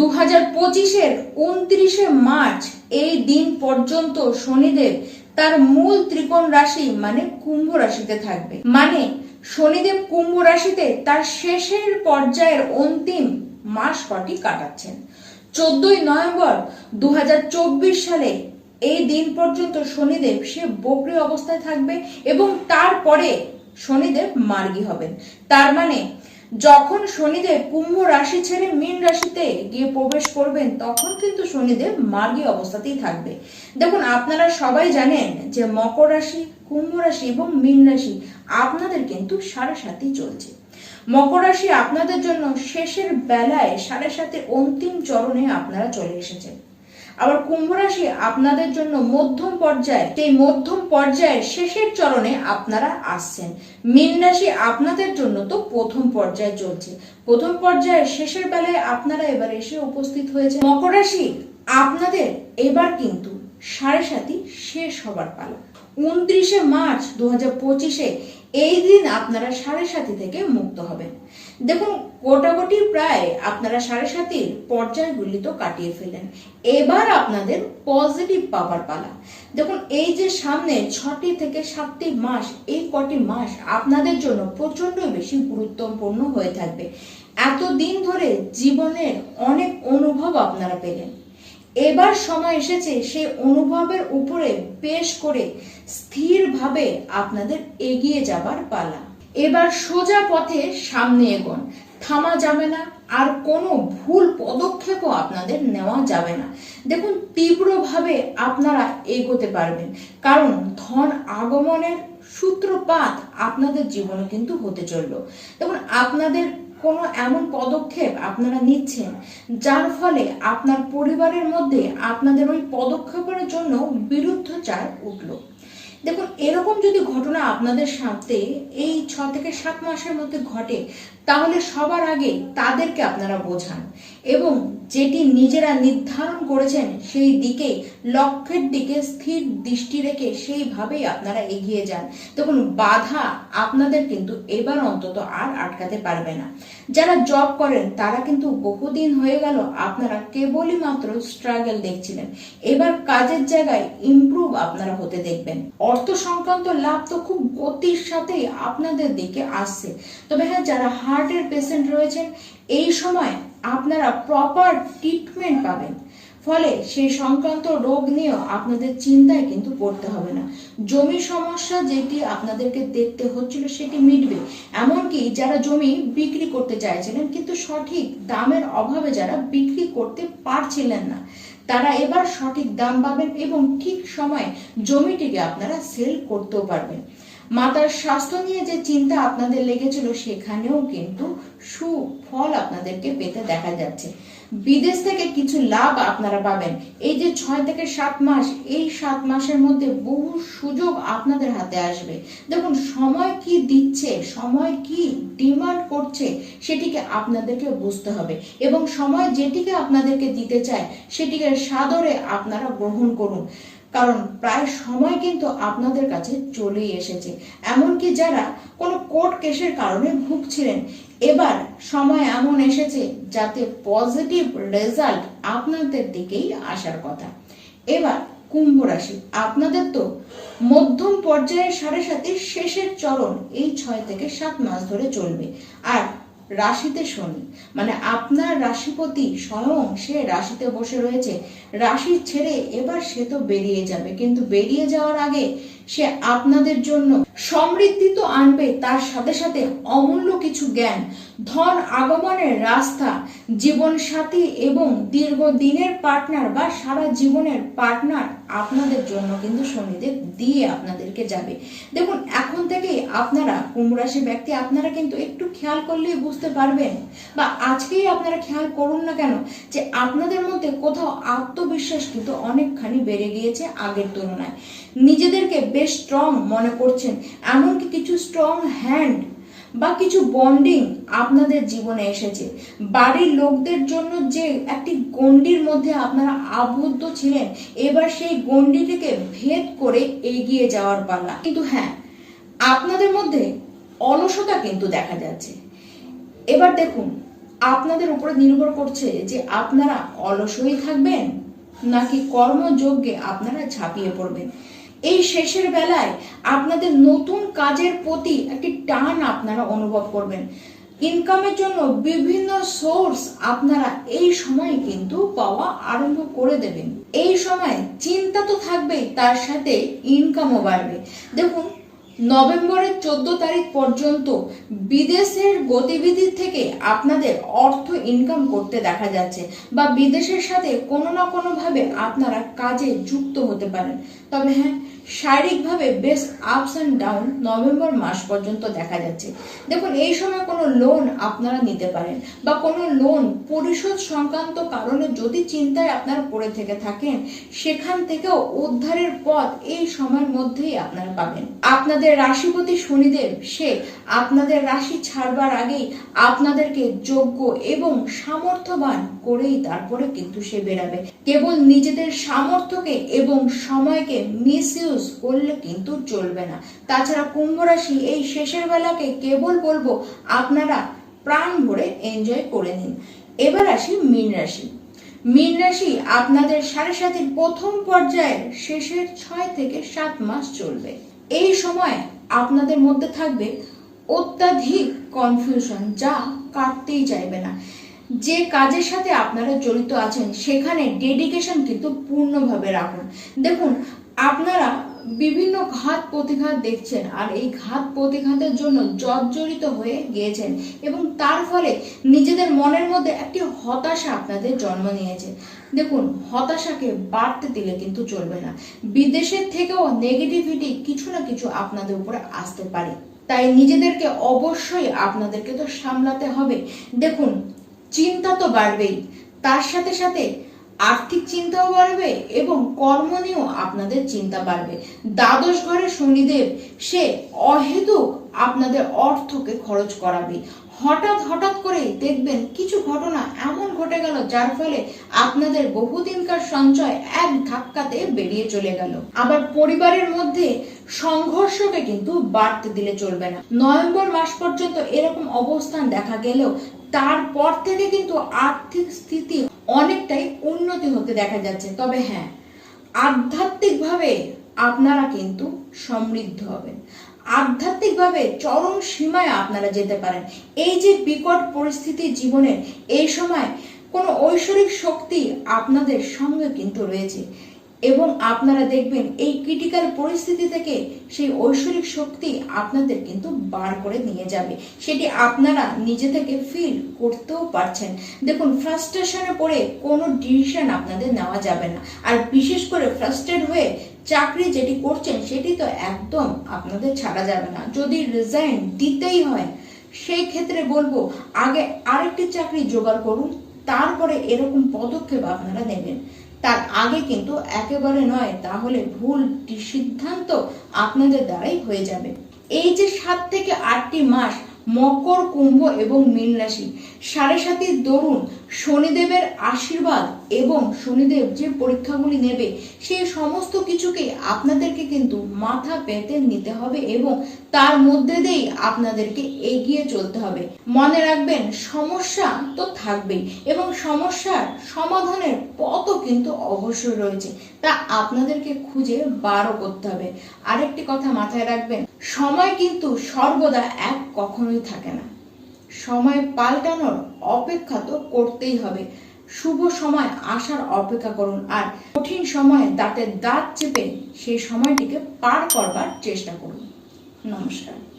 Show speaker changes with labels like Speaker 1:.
Speaker 1: দু হাজার পঁচিশের উনত্রিশে মার্চ এই দিন পর্যন্ত শনিদেব তার মূল ত্রিকোণ রাশি মানে কুম্ভ রাশিতে থাকবে। মানে শনিদেব কুম্ভ রাশিতে তার শেষের পর্যায়ের অন্তিম মাস কটি কাটাচ্ছেন। চোদ্দই নভেম্বর দু হাজার চব্বিশ সালে এই দিন পর্যন্ত শনিদেব সে বকরি অবস্থায় থাকবে এবং তারপরে শনিদেব মার্গী হবেন। তার মানে যখন শনিদেব কুম্ভ রাশি ছেড়ে মীন রাশিতে গিয়ে প্রবেশ করবেন, তখন কিন্তু শনিদেব মার্গী অবস্থাতেই থাকবে। দেখুন, আপনারা সবাই জানেন যে মকর রাশি, কুম্ভ রাশি এবং মীন রাশি আপনাদের কিন্তু সাড়ে সাতই চলছে। মকর রাশি আপনাদের জন্য শেষের বেলায় সাড়ে সাথে অন্তিম চরণে আপনারা চলে এসেছেন। আবার কুম্ভ রাশি আপনাদের জন্য মধ্যম পর্যায়ে সেই মধ্যম পর্যায়ের শেষের চরণে আপনারা আসছেন। মীন রাশি আপনাদের জন্য তো প্রথম পর্যায়ে চলছে। প্রথম পর্যায়ের শেষের বেলায় আপনারা এবার এসে উপস্থিত হয়েছে মকর রাশি আপনাদের এবার কিন্তু সাড়ে সাতই শেষ হবার পালা। উনত্রিশে মার্চ দু হাজার পঁচিশে এই দিন আপনারা সাড়ে সাতি থেকে মুক্ত হবেন। দেখুন, গোটাগুটি প্রায় আপনারা সাড়ে সাতির পর্যায়গুলি তো কাটিয়ে ফেলেন এবার আপনাদের পজিটিভ পাওয়ার পালা। দেখুন, এই যে সামনে ছটি থেকে সাতটি মাস, এই কটি মাস আপনাদের জন্য প্রচণ্ড বেশি গুরুত্বপূর্ণ হয়ে থাকবে। এতদিন ধরে জীবনের অনেক অনুভব আপনারা পেলেন। এবার সময় এসেছে সেই অনুভবের উপরে পেশ করে স্থিরভাবে আপনাদের এগিয়ে যাবার পালা। এবার সোজা পথে সামনে এগোন। থামা যাবে না, আর কোনো ভুল পদক্ষেপও আপনাদের নেওয়া যাবে না। দেখুন, তীব্রভাবে আপনারা এগোতে পারবেন, কারণ ধন আগমনের সূত্রপাত আপনাদের জীবনে কিন্তু হতে চলল। দেখুন, আপনাদের কোনো এমন পদক্ষেপ আপনারা নিচ্ছেন যার ফলে আপনার পরিবারের মধ্যে আপনাদের ওই পদক্ষেপের জন্য বিরুদ্ধ বিরুদ্ধচার উঠল। দেখুন, এরকম যদি ঘটনা আপনাদের সাথে এই ছ থেকে সাত মাসের মধ্যে ঘটে তাহলে সবার আগে তাদেরকে আপনারা বোঝান এবং যেটি নিজেরা নির্ধারণ করেছেন সেই দিকে, লক্ষ্যের দিকে স্থির দৃষ্টি রেখে সেইভাবেই আপনারা এগিয়ে যান। তখন বাধা আপনাদের কিন্তু এবার অন্তত আর আটকাতে পারবে না। যারা জব করেন, তারা কিন্তু বহুদিন হয়ে গেল আপনারা কেবলই মাত্র স্ট্রাগল দেখছিলেন। এবার কাজের জায়গায় ইমপ্রুভ আপনারা হতে দেখবেন। অর্থ সংক্রান্ত লাভ তো খুব গতির সাথেই আপনাদের দিকে আসছে। তবে হ্যাঁ যারা হার্টের পেশেন্ট রয়েছেন, এই সময় আপনারা প্রপার ট্রিটমেন্ট পাবেন। ফলে সেই সংক্রান্ত রোগ নিয়েও আপনাদের চিন্তায় কিন্তু পড়তে হবে না। জমি সমস্যা যেটি আপনাদেরকে দেখতে হচ্ছিল সেটি মিটবে। এমনকি যারা জমি বিক্রি করতে চাইছিলেন, কিন্তু সঠিক দামের অভাবে যারা বিক্রি করতে পারছিলেন না, তারা এবার সঠিক দাম পাবেন এবং ঠিক সময়ে জমিটিকে আপনারা সেল করতেও পারবেন। মাতার স্বাস্থ্য নিয়ে যে চিন্তা আপনাদের লেগেছিল, সেখানেও কিন্তু সুফল আপনাদেরকে পেতে দেখা যাচ্ছে। বিদেশ থেকে কিছু লাভ আপনারা পাবেন। এই যে ছয় থেকে সাত মাস, এই সাত মাসের মধ্যে বহু সুযোগ আপনাদের হাতে আসবে। দেখুন, সময় কি দিচ্ছে, সময় কি ডিমান্ড করছে, সেটিকে আপনাদেরকে বুঝতে হবে। এবং সময় যেটিকে আপনাদেরকে দিতে চায়, সেটিকে সাদরে আপনারা গ্রহণ করুন। কারণ প্রায় সময় কিন্তু আপনাদের কাছে চলেই এসেছে। এমনকি যারা কোনো কোর্ট কেসের কারণে ভুগছিলেন, এবার সময় এমন এসেছে যাতে পজিটিভ রেজাল্ট আপনাদের দিকেই আসার কথা। এবার কুম্ভ রাশি, আপনাদের তো মধ্যম পর্যায়ের সাড়ে সাথে শেষের চরণ এই ছয় থেকে সাত মাস ধরে চলবে। আর রাশিতে শনি। মানে আপনার রাশিপতি স্বয়ং সে রাশিতে বসে রয়েছে। রাশি ছেড়ে এবার সে তো বেরিয়ে যাবে। কিন্তু বেরিয়ে যাওয়ার আগে সে আপনাদের জন্য সমৃদ্ধি তো আনবে, তার সাথে সাথে অমূল্য কিছু জ্ঞান, ধন আগমনের রাস্তা জীবন সাথী এবং দীর্ঘদিনের পার্টনার বা সারা জীবনের পার্টনার আপনাদের জন্য কিন্তু শনিদেব দিয়ে আপনাদেরকে যাবে। দেখুন, এখন থেকেই আপনারা কুমরাশি ব্যক্তি, আপনারা কিন্তু একটু খেয়াল করলেই বুঝতে পারবেন বা আজকেই আপনারা খেয়াল করুন না কেন যে আপনাদের মধ্যে কোথাও আত্মবিশ্বাস কিন্তু অনেকখানি বেড়ে গিয়েছে আগের তুলনায়। নিজেদেরকে বেশ স্ট্রং মনে করছেন। এমনকি কিছু স্ট্রং হ্যান্ড বা কিছু বন্ডিং আপনাদের জীবনে এসেছে। বাড়ির লোকদের জন্য যে একটি গণ্ডির মধ্যে আপনারা আবদ্ধ ছিলেন, এবার সেই গণ্ডিটিকে ভেদ করে এগিয়ে যাওয়ার পালা। কিন্তু হ্যাঁ আপনাদের মধ্যে অলসতা কিন্তু দেখা যাচ্ছে। এবার দেখুন, আপনাদের উপরে নির্ভর করছে যে আপনারা অলসই থাকবেন নাকি কর্মযজ্ঞে আপনারা ঝাঁপিয়ে পড়বেন। এই শেষের বেলায় আপনাদের নতুন কাজের প্রতি একটি টান আপনারা অনুভব করবেন। ইনকামের জন্য বিভিন্ন সোর্স আপনারা এই সময় কিন্তু পাওয়া আরম্ভ করে দেবেন। এই সময় চিন্তা তো থাকবেই, তার সাথে ইনকামও বাড়বে। দেখুন, নভেম্বরের চোদ্দ তারিখ পর্যন্ত বিদেশের গতিবিধি থেকে আপনাদের অর্থ ইনকাম করতে দেখা যাচ্ছে বা বিদেশের সাথে কোনো না কোনোভাবে আপনারা কাজে যুক্ত হতে পারেন। তবে হ্যাঁ শারীরিকভাবে বেশ আপস অ্যান্ড ডাউন নভেম্বর মাস পর্যন্ত দেখা যাচ্ছে। দেখুন, এই সময় কোনো লোন আপনারা নিতে পারেন বা কোনো লোন পরিশোধ সংক্রান্ত কারণে যদি চিন্তায় আপনারা পড়ে থেকে থাকেন, সেখান থেকেও উদ্ধারের পথ এই সময়ের মধ্যেই আপনারা পাবেন। আপনাদের রাশিপতি শনিদেব, সে আপনাদের রাশি ছাড়বার আগেই আপনাদেরকে যোগ্য এবং সামর্থ্যবান করেই তারপরে কিন্তু সে বেরাবে কেবল নিজেদের সামর্থ্যকে এবং সময়কে মিসইউজ করলে কিন্তু চলবে না। তাছাড়া কুম্ভ রাশি এই শেষের বেলাকে কেবল বলব, আপনারা প্রাণ ভরে এনজয় করে নিন। এবার আসি মীন রাশি। মীন রাশি আপনাদের সাড়ে সাতির প্রথম পর্যায়ের শেষের ছয় থেকে সাত মাস চলবে। এই সময় আপনাদের মধ্যে থাকবে অত্যাধিক কনফিউশন যা কাটতেই চাইবে না। যে কাজের সাথে আপনারা জড়িত আছেন, সেখানে ডেডিকেশন কিন্তু পূর্ণভাবে রাখুন। দেখুন আপনারা বিভিন্ন ঘাত প্রতিঘাত দেখছেন আর এই ঘাত প্রতিঘাতের জন্য জর্জরিত হয়ে গিয়েছেন এবং তার ফলে নিজেদের মনের মধ্যে একটি হতাশা আপনাদের জন্ম নিয়েছে। দেখুন, হতাশাকে বাড়তে দিলে কিন্তু চলবে না। বিদেশের থেকেও নেগেটিভিটি কিছু না কিছু আপনাদের উপরে আসতে পারে। তাই নিজেদেরকে অবশ্যই আপনাদেরকে তো সামলাতে হবে। দেখুন, চিন্তা তো বাড়বেই। তার সাথে সাথে আর্থিক চিন্তাও বাড়বে এবং কর্ম নিয়েও আপনাদের চিন্তা বাড়বে। দ্বাদশ ঘরে শনিদেব, সে অহেতুক আপনাদের অর্থকে খরচ করাবে। হঠাৎ হঠাৎ করে দেখবেন কিছু ঘটনা এমন ঘটে গেল, যার ফলে আপনাদের বহুদিনকার সঞ্চয় এক ধাক্কাতে বেরিয়ে চলে গেল। আবার পরিবারের মধ্যে সংঘর্ষকে কিন্তু বাড়তে দিলে চলবে না। নভেম্বর মাস পর্যন্ত এরকম অবস্থান দেখা গেলেও তারপর থেকে কিন্তু আর্থিক স্থিতি অনেকটাই উন্নতি হতে দেখা যাচ্ছে। তবে হ্যাঁ আধ্যাত্মিকভাবে আপনারা কিন্তু সমৃদ্ধ হবেন। আধ্যাত্মিকভাবে চরম সীমায় আপনারা যেতে পারেন। এই যে বিকট পরিস্থিতি জীবনের, এই সময় কোনো ঐশ্বরিক শক্তি আপনাদের সঙ্গে কিন্তু রয়েছে। এবং আপনারা দেখবেন এই ক্রিটিক্যাল পরিস্থিতি থেকে সেই ঐশ্বরিক শক্তি আপনাদের কিন্তু বার করে নিয়ে যাবে। সেটি আপনারা নিজে থেকে ফিল করতেও পারছেন। দেখুন ফ্রাস্ট্রেশনে পড়ে কোনো ডিসিশন আপনাদের নেওয়া যাবে না। আর বিশেষ করে ফ্রাস্ট্রেট হয়ে চাকরি যেটি করছেন, সেটি তো একদম আপনাদের ছাড়া যাবে না। যদি রিজাইন দিতেই হয়, সেই ক্ষেত্রে বলব, আগে আরেকটি চাকরি জোগাড় করুন, তারপরে এরকম পদক্ষেপ আপনারা নেবেন। তার আগে কিন্তু একেবারে নয়, তাহলে ভুল সিদ্ধান্ত আপনাদের দ্বারাই হয়ে যাবে। এই যে সাত থেকে আটটি মাস মকর, কুম্ভ এবং মীন রাশি সাড়ে সাতির দরুন শনিদেবের আশীর্বাদ এবং শনিদেব যে পরীক্ষাগুলি নেবে সেই সমস্ত কিছুকে আপনাদেরকে কিন্তু মাথা পেতে নিতে হবে এবং তার মধ্যে দিয়েই আপনাদেরকে এগিয়ে চলতে হবে। মনে রাখবেন, সমস্যা তো থাকবেই এবং সমস্যার সমাধানের পথও কিন্তু অবশ্যই রয়েছে। তা আপনাদেরকে খুঁজে বারও করতে হবে। আরেকটি কথা মাথায় রাখবেন, সময় কিন্তু সর্বদা এক কখনোই থাকে না। সময় পাল্টানোর অপেক্ষা তো করতেই হবে। শুভ সময় আসার অপেক্ষা করুন আর কঠিন সময়ে দাঁতের দাঁত চেপে সেই সময়টিকে পার করবার চেষ্টা করুন। নমস্কার।